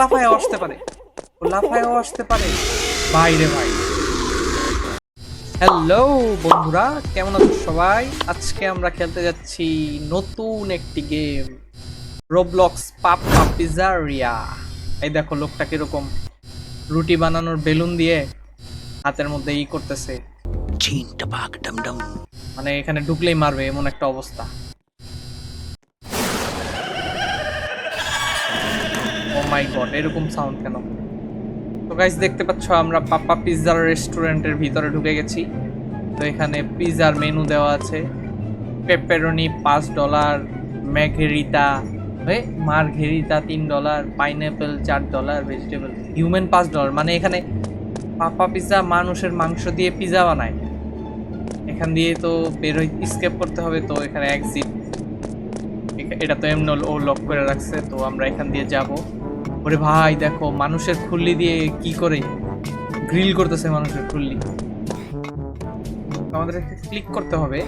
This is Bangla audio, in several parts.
লাফায়ও আসতে পারে। ও লাফায়ও আসতে পারে। বাইরে ভাই। হ্যালো বন্ধুরা কেমন আছো সবাই? আজকে আমরা খেলতে যাচ্ছি নতুন একটি গেম রোবলক্স পাপা পিজারিয়া এই দেখো লোকটা কীরকম রুটি বানানোর বেলুন দিয়ে হাতের মধ্যে ই করতেছে. মানে এখানে ঢুকলেই মারবে এমন একটা অবস্থা। মাই গড এরকম সাউন্ড কেন? তো গাইস দেখতে পাচ্ছ আমরা পাপা পিৎজার রেস্টুরেন্টের ভিতরে ঢুকে গেছি। তো এখানে পিৎজার মেনু দেওয়া আছে। পেপারনি পাঁচ ডলার ম্যাঘেরিতা হয়ে মার্ঘেরিতা তিন ডলার পাইনঅ্যাপেল চার ডলার ভেজিটেবল হিউম্যান পাঁচ ডলার মানে এখানে পাপা পিৎজা মানুষের মাংস দিয়ে পিৎজা বানায়। এখান দিয়ে তো বের হই স্কেপ করতে হবে, তো এখানে এক্সিট এটা তো এমন ও লক করে রাখছে, তো আমরা এখান দিয়ে যাব। ওরে ভাই, দেখো, মানুষের খুল্লি দিয়ে কি করে গ্রিল করতেছে মানুষের খুল্লি? আমাদের ক্লিক করতে হবে।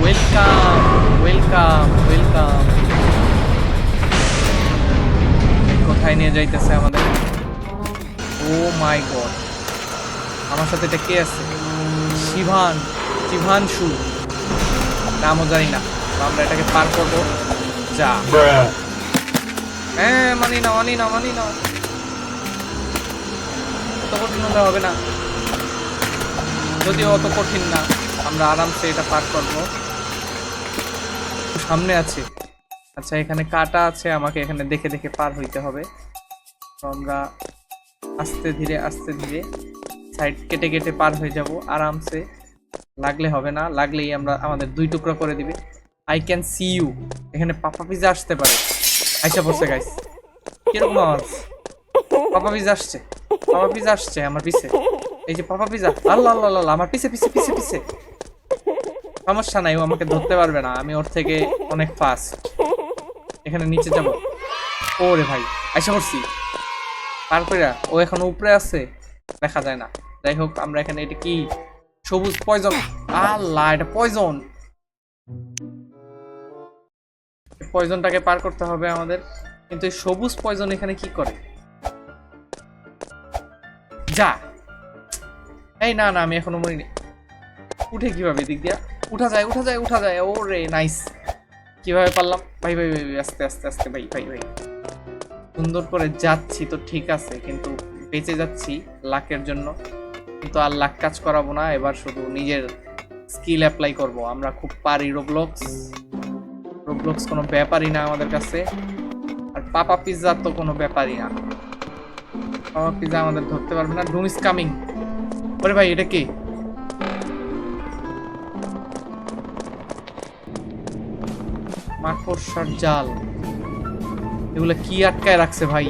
ওয়েলকাম ওয়েলকাম ওয়েলকাম কোথায় নিয়ে যাইতেছে আমাদের? ও মাই গড আমার সাথে এটা কে আছে? শিভান শিভানশু নামও জানি না। আমরা এটাকে পার করব। যা। হ্যাঁ মানি না মানি না মানি না। অত কঠিন হলে হবে না। যদিও অত কঠিন না, আমরা আরামসে এটা পার করব। সামনে আছে। আচ্ছা এখানে কাটা আছে, আমাকে এখানে দেখে দেখে পার হইতে হবে। তো আমরা আস্তে ধীরে আস্তে ধীরে সাইড কেটে কেটে পার হয়ে যাব আরামসে। লাগলে হবে না, লাগলেই আমরা আমাদের দুই টুকরো করে দিবে। আই ক্যান সি ইউ এখানে পাপা পিজা আসতে পারে। আইসা পড়ছে গাইস কীরকম আওয়াজ? পাপা পিজা আসছে। পাপা পিজা আসছে আমার পিছে। এই যে পাপা পিজা আল্লাহ আল্লাহ আল্লাহ, আমার পিছে পিছে পিছে পিছে। সমস্যা নাই, ও আমাকে ধরতে পারবে না। আমি ওর থেকে অনেক ফাস্ট এখানে নিচে যাব। ওরে ভাই, আইসা পড়ছি। পার কইরা, ও এখন উপরে আছে। দেখা যায় না। যাই হোক, আমরা এখানে, এটা কি? সবুজ পয়জন আল্লাহ, এটা পয়জন পয়জনটাকে পার করতে হবে আমাদের। কিন্তু এই সবুজ পয়জন এখানে কি করে? যা। এই না না, আমি এখনও মরিনি। উঠে কীভাবে দিক দিয়া? উঠা যায় উঠা যায় উঠা যায়। ও রে নাইস। কীভাবে পারলাম? ভাই ভাই ভাই আস্তে আস্তে আস্তে, ভাই ভাই ভাই। সুন্দর করে যাচ্ছি তো ঠিক আছে, কিন্তু বেঁচে যাচ্ছি লাকের জন্য। কিন্তু আর লাক কাজ করাবো না, এবার শুধু নিজের স্কিল অ্যাপ্লাই করব। আমরা খুব পারি রোবলক্স রোবলক্স কোনো ব্যাপারই না আমাদের কাছে। আর পাপা পিৎজা তো কোনো ব্যাপারই না। পাপা পিৎজা আমাদের ধরতে পারবে না। ডুম ইজ কামিং ওরে ভাই, এটা কি? মাকড়সার জাল। এগুলো কি আটকায় রাখছে ভাই?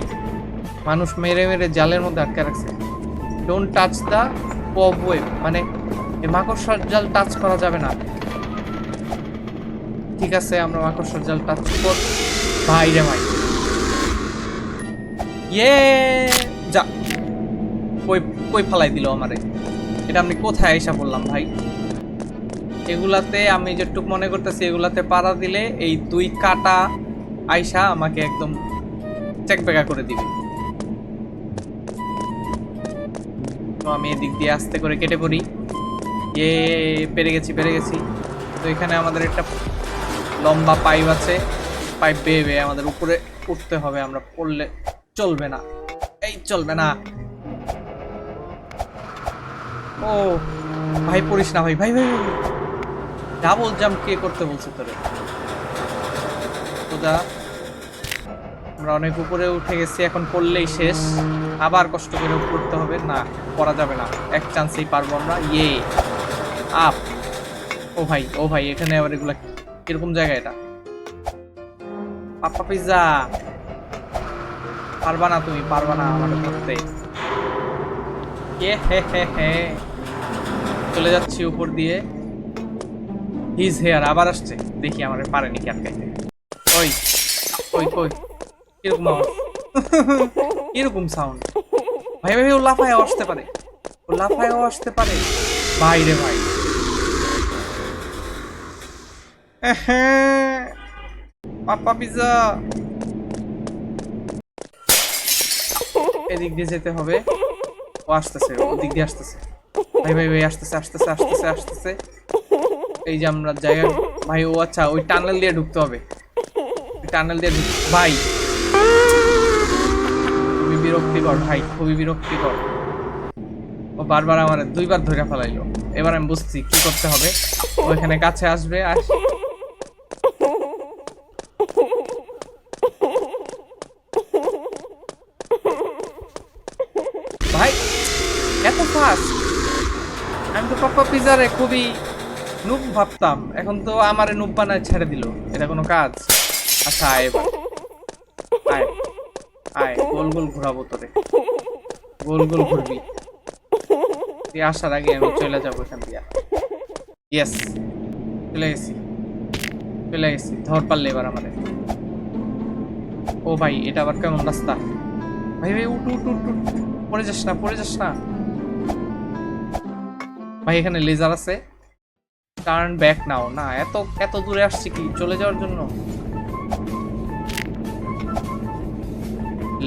মানুষ মেরে মেরে জালের মধ্যে আটকায় রাখছে। Don't touch the pop web মানে এই মাকড়সার জাল টাচ করা যাবে না। ঠিক আছে, আমরা মাকড়সার জাল কর ভাই রে ভাই। ইয়ে যা। কই কই ফালাই দিল আমারে? এটা আমি কোথায় এসে বললাম ভাই? এগুলাতে আমি যেটুক মনে করতেছি, এগুলাতে পাড়া দিলে এই দুই কাটা আইসা আমাকে একদম চেকবেকা করে দিবে। তো আমি এদিক দিয়ে আস্তে করে কেটে পড়ি। এ পেরে গেছি পেরে গেছি। তো এখানে আমাদের একটা লম্বা পাইপ আছে। পাইপ বেয়ে বেয়ে আমাদের উপরে উঠতে হবে, আমরা পড়লে চলবে না। এই চলবে না। ও, ভাই পড়িস না ভাই ভাই ভাই ডাবল জাম্প কে করতে বলছে তোরে? তোদা, আমরা অনেক উপরে উঠে গেছি, এখন পড়লেই শেষ। আবার কষ্ট করে উঠতে হবে? না করা যাবে না। এক চান্সেই পারব আমরা। ইয়ে আপ। ও ভাই ও ভাই, এখানে আবার এগুলা কীরকম জায়গা এটা? পাপা পিজ্জা। পারবা না তুমি, পারবা না হে হে চলে যাচ্ছি উপর দিয়ে। হিজ হেয়ার আবার আসছে। দেখি আমার পারেনি কি আটকাইতে ওই ওই কই কীরকম কীরকম সাউন্ড ভাই ভাই ও লাফায় আসতে পারে। ও লাফায়ও আসতে পারে। ভাই রে ভাই। পাপ্পা পিজা এদিক দিয়ে যেতে হবে। ও আসতেছে ওদিক দিয়ে আসতেছে। ভাই ভাই ভাই, আসতেছে আসতেছে আসতেছে আসতেছে। এই যে আমরা জায়গা, ভাই, ও আচ্ছা ওই টানেল দিয়ে ঢুকতে হবে। টানেল দিয়ে ঢুক, ভাই। খুবই বিরক্তিকর, ভাই, খুবই বিরক্তিকর। ও বারবার আমার দুইবার ধরে ফেলাইলো। এবার আমি বুঝছি কি করতে হবে। ও এখানে কাছে আসবে আর আমি তো পাপ্পা পিজারে খুবই নুব ভাবতাম। এখন তো আমারে নুব বানায় ছেড়ে দিল। এটা কোনো কাজ? আচ্ছা আয় আয়। আয়, গোল গোল ঘোরাবো তোরে। গোল গোল ঘুরবি। তুই আসার আগে আমি চলে যাব এখান দিয়ে। ইয়েস চলে গেছি। চলে গেছি। ধর পারলে এবার আমাদের। ও ভাই, এটা আবার কেমন রাস্তা? ভাই ভাই উঠ উঠ উঠ। পড়ে যাস না, পড়ে যাস না। ভাই, এখানে লেজার আছে। টার্ন ব্যাক নাও না, এত এত দূরে আসছি কি? চলে যাওয়ার জন্য?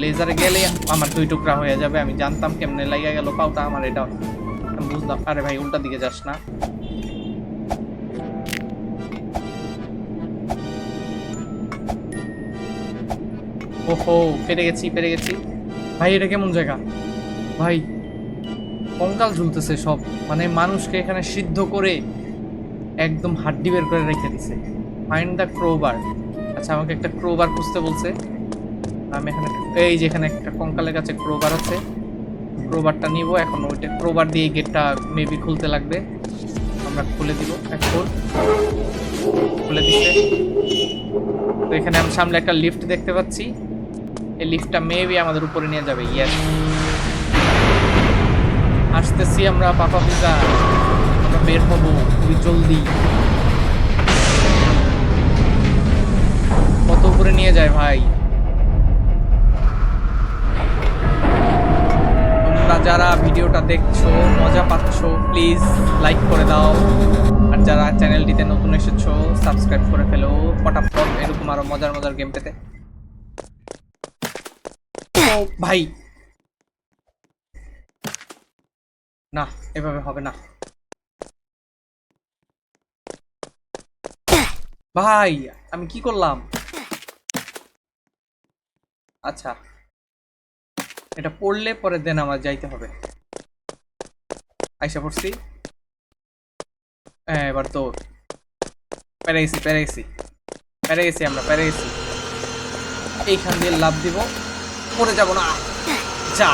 লেজারে গেলে আমার দুই টুকরা হয়ে যাবে। আমি জানতাম কেমনে লাগিয়া গেল পাউটা আমার, এটা বুঝলাম। আরে ভাই, উল্টা দিকে যাস না। ওহো পেরে গেছি পেরে গেছি। ভাই, এটা কেমন জায়গা? ভাই কঙ্কাল ঝুলতেছে সব। মানে মানুষকে এখানে সিদ্ধ করে একদম হাড্ডি বের করে রেখে দিছে। ফাইন্ড দ্য ক্রোবার আচ্ছা আমাকে একটা ক্রোবার খুঁজতে বলছে। আমি এখানে এই যে এখানে একটা কঙ্কালের কাছে ক্রোবার আছে। ক্রোবারটা নিব এখন। ওইটা ক্রোবার দিয়ে গেটটা মেবি খুলতে লাগবে। আমরা খুলে দিব এখন খুলে দিচ্ছে তো এখানে আমি সামনে একটা লিফট দেখতে পাচ্ছি। এই লিফটটা মেবি আমাদের উপরে নিয়ে যাবে ইয়েস আসতেছি আমরা পাপা পিতা আমরা বের হব খুবই জলদি। কত উপরে নিয়ে যায় ভাই? তোমরা যারা ভিডিওটা দেখছ, মজা পাচ্ছ প্লিজ লাইক করে দাও। আর যারা চ্যানেলটিতে নতুন এসেছ সাবস্ক্রাইব করে ফেলো। পটাপট, এরকম আরও মজার মজার গেম পেতে। ভাই না, এভাবে হবে না। ভাই, আমি কি করলাম? আচ্ছা। এটা পড়লে পরে দেন আমার যাইতে হবে। আইসা পড়ছি। হ্যাঁ এবার তো পেরে গেছি পেরে গেছি পেরে গেছি আমরা পেরে গেছি এইখান দিয়ে লাভ দিব। পড়ে যাব না। যা।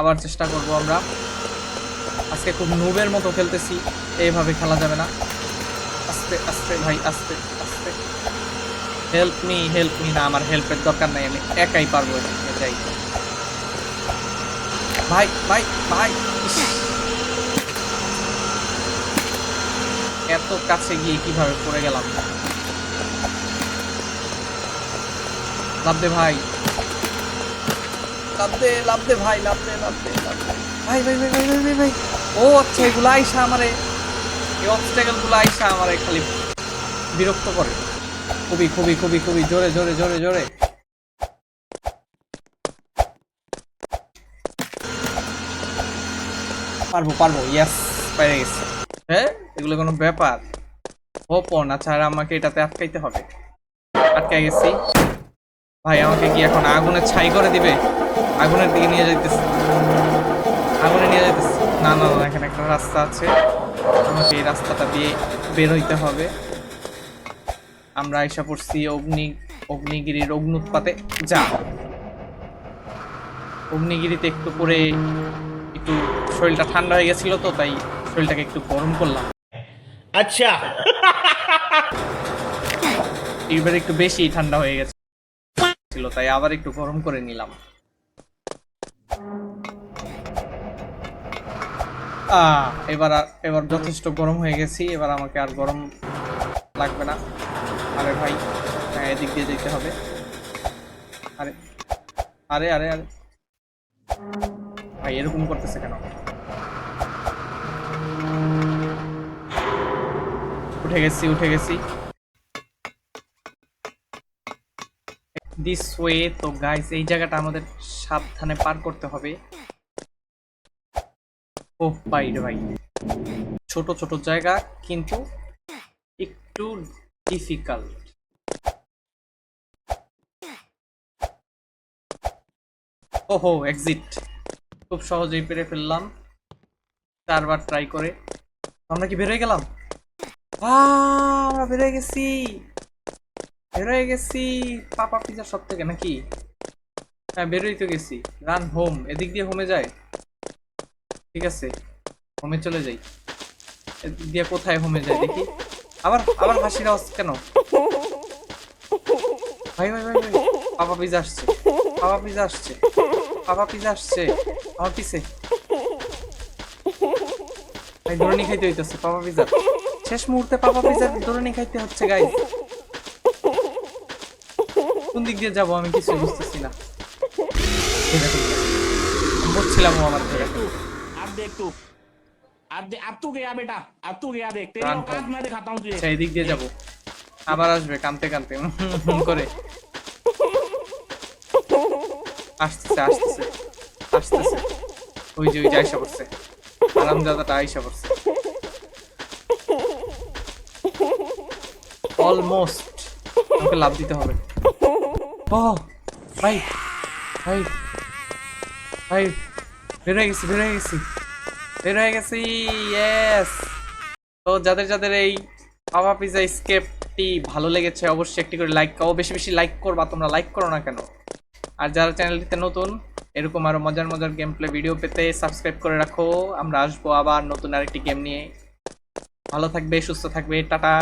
আবার চেষ্টা করব আমরা। আজকে খুব নুবের মতো খেলতেছি, এইভাবে খেলা যাবে না। আস্তে আস্তে ভাই, আস্তে আস্তে। হেল্প মি হেল্প মি না, আমার হেল্পের দরকার নাই, আমি একাই পারব যাই। ভাই ভাই ভাই এত কাছে গিয়ে কীভাবে পড়ে গেলাম? ভাই লাভ দে লাভ দে ভাই, লাভ দে লাভ দে, লাভ ভাই ভাই ভাই ভাই ভাই ভাই। ও আচ্ছা এগুলো আইসা আমারে। এই অবস্ট্যাকেলগুলো আইসা আমারে খালি বিরক্ত করে। খুবই খুবই খুবই খুবই, জোরে জোরে জোরে জোরে। পারব পারব ইয়াস পেরে গেছি। হ্যাঁ এগুলো কোনো ব্যাপার? ওপন আচ্ছা আর আমাকে এটাতে আটকাইতে হবে। আটকাই গেছি। ভাই, আমাকে কি এখন আগুনে ছাই করে দিবে? আগুনের দিকে নিয়ে যাইতেছি। আগুনে নিয়ে যাইতেছি। না না না এখানে একটা রাস্তা আছে। আমাকে এই রাস্তাটা দিয়ে বের হইতে হবে। আমরা আইসা পড়ছি অগ্নি অগ্নিগিরির অগ্নুৎপাতে। যা। অগ্নিগিরিতে একটু করে একটু শরীরটা ঠান্ডা হয়ে গেছিল তো তাই শরীরটাকে একটু গরম করলাম। আচ্ছা। এবার একটু বেশি ঠান্ডা হয়ে গেছে ছিল তাই আবার একটু গরম করে নিলাম। এবার আর- এবার যথেষ্ট গরম হয়ে গেছি, এবার আমাকে আর গরম লাগবে না। আরে ভাই হ্যাঁ এদিক দিয়ে যেতে হবে। আরে আরে আরে আরে। ভাই, এরকম করতেছে কেন? উঠে গেছি উঠে গেছি। দিস ওয়ে, তো গাইস এই জায়গাটা আমাদের সাবধানে পার করতে হবে। ও ভাই ভাই। ছোট ছোট জায়গা, কিন্তু একটু ডিফিকাল্ট ওহো এক্সিট খুব সহজেই পেরে ফেললাম। চারবার ট্রাই করে। আমরা কি বেরোয় গেলাম? আমরা বেরোয় গেছি। বেরোয় গেছি, পাপা পিজার সব থেকে নাকি? হ্যাঁ বেরোই তো গেছি। রান হোম এদিক দিয়ে হোমে যায়? ঠিক আছে হোমে চলে যাই। এদিক দিয়ে কোথায় হোমে যায় দেখি? আবার আবার হাসির আওয়াজ কেন? ভাই ভাই ভাই পাপা পিজা আসছে। পাপা পিজা আসছে। পাপা পিজা আসছে। আমার পিছে ভাই দৌড়ানি খাইতে হইতেছে, পাপা পিজা শেষ মুহূর্তে পাপা পিজা দৌড়ানি খাইতে হচ্ছে গাই কোন দিক দিয়ে যাব আমি কিছু বুঝতেছি না। বুঝছিলাম ও আমার থেকে। আর তো গেয়া বেটা আর তো গেয়া দেখ কাজ তুই। সেই দিক দিয়ে আবার আসবে ফোন করে। আসতেছে আসতেছে। আসতেছে। ওই যে ওই যে আইসা পড়ছে। আরামদাদাটা আইসা পড়ছে। অলমোস্ট ওকে লাভ দিতে হবে। ও, ভাই ভাই ভাই, বের হয়ে গেছি, বের হয়ে গেছি, বের হয়ে গেছি ইয়েস তো যাদের যাদের এই পাওয়া পিজা স্কেপটি ভালো লেগেছে, অবশ্যই একটি করে লাইক ও বেশি বেশি লাইক করবা, তোমরা লাইক করো না কেন? আর যারা চ্যানেলটিতে নতুন, এরকম আরও মজার মজার গেম প্লে ভিডিও পেতে সাবস্ক্রাইব করে রাখো। আমরা আসব আবার নতুন আরেকটি গেম নিয়ে। ভালো থাকবে, সুস্থ থাকবে, টাটা।